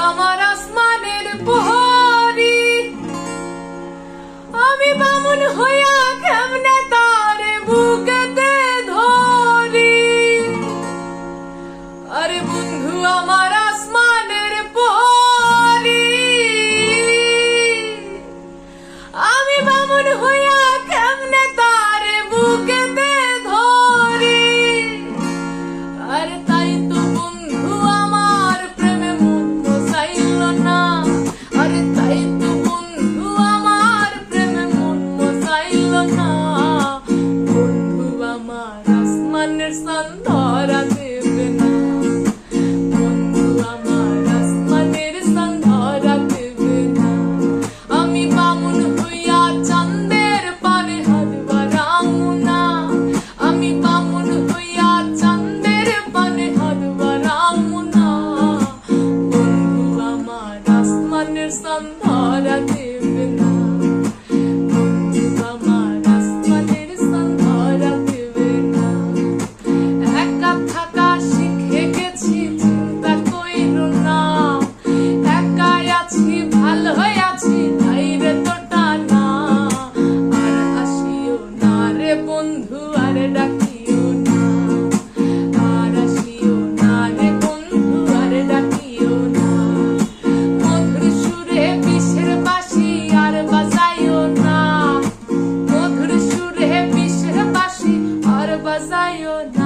আমার rastlanırsan dara dibine Kundulama rastlanırsan dara dibine Ami bamunu uya çander pari hadi varamuna Ami bamunu uya çander pari hadi varamuna Kundulama rastlanırsan dara dibine Zion.